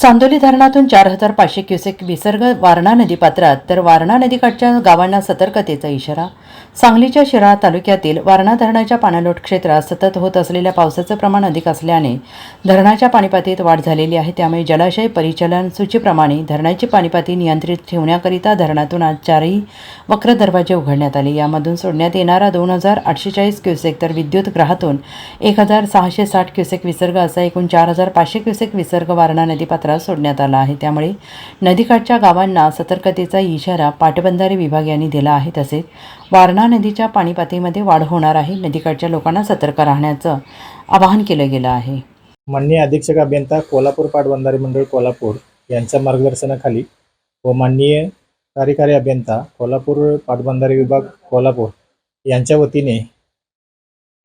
चांदोली धरणातून चार हजार पाचशे क्युसेक विसर्ग वारणा नदीपात्रात. तर वारणा नदीकाठच्या गावांना सतर्कतेचा इशारा. सांगलीच्या शिराळा तालुक्यातील वारणा धरणाच्या पाणलोट क्षेत्रात सतत होत असलेल्या पावसाचं प्रमाण अधिक असल्याने धरणाच्या पाणीपातीत वाढ झालेली आहे. त्यामुळे जलाशय परिचलन सूचीप्रमाणे धरणाची पाणीपाती नियंत्रित ठेवण्याकरिता धरणातून आज चारही वक्र दरवाजे उघडण्यात आले. यामधून सोडण्यात येणारा दोन हजार आठशे चाळीस क्युसेक तर विद्युत ग्रहातून एक हजार सहाशे साठ क्युसेक विसर्ग असा एकूण चार हजार पाचशे क्युसेक विसर्ग वारणा नदीपात्रात सोडण्यात आला आहे. त्यामुळे नदीकाठच्या गावांना सतर्कतेचा इशारा पाटबंधारे विभाग यांनी दिला आहे. तसेच वारणा नदीच्या पाणीपातीमध्ये वाढ होणार आहे. नदीकाठच्या लोकांना सतर्क राहण्याचं आवाहन केलं गेलं आहे. माननीय अधीक्षक अभियंता कोल्हापूर पाटबंधारे मंडळ कोल्हापूर यांच्या मार्गदर्शनाखाली व माननीय कार्यकारी अभियंता कोल्हापूर पाटबंधारे विभाग कोल्हापूर यांच्या वतीने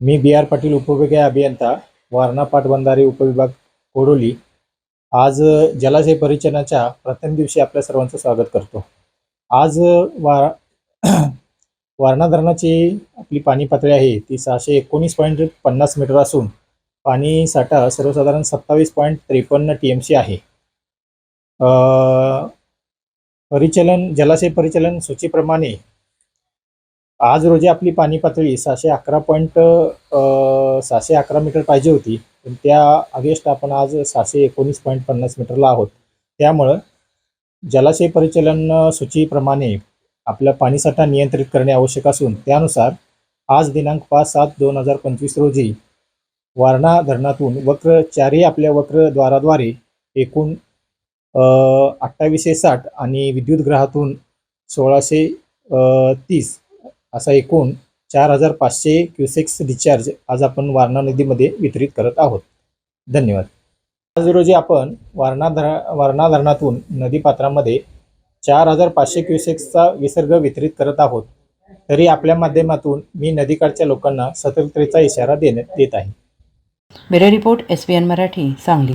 मी बी आर पाटील उपविभागीय अभियंता वारणा पाटबंधारे उपविभाग कोडोली आज जलाशय परिचलनाच्या प्रथम दिवशी आपल्या सर्वांचं स्वागत करतो. आज वा वारणा धरणाची आपली पाणी पातळी आहे ती सहाशे एकोणीस पॉईंट पन्नास मीटर असून पाणी साठा सर्वसाधारण सत्तावीस पॉईंट त्रेपन्न टी एम सी आहे परिचलन जलाशय परिचलन सूचीप्रमाणे आज रोजी आपली पाणी पातळी सहाशे अकरा पॉईंट सहाशे अकरा मीटर पाहिजे होती. पण त्या अगेन्स्ट आपण आज सहाशे एकोणीस पॉईंट पन्नास मीटरला आहोत. त्यामुळं जलाशय परिचलन सूचीप्रमाणे आपला पाणीसाठा नियंत्रित करणे आवश्यक असून त्यानुसार आज दिनांक पाच सात दोन हजार पंचवीस रोजी वारणा धरणातून वक्र चारही आपल्या वक्रद्वाराद्वारे एकूण अठ्ठावीसशे साठ आणि विद्युत ग्रहातून सोळाशे तीस असा एकूण चार हजार पाचशे क्युसेक्स रिचार्ज आज आपण वारणा नदीमध्ये वितरित करत आहोत. धन्यवाद. आज रोजी आपण वारणा धरा वारणा धरणातून नदीपात्रामध्ये चार हजार पाचशे क्युसेक्सचा विसर्ग वितरित करत आहोत. तरी आपल्या माध्यमातून मी नदीकाठच्या लोकांना सतर्कतेचा इशारा देण्यात देत आहे. Bureau report S P N Marathi Sangli.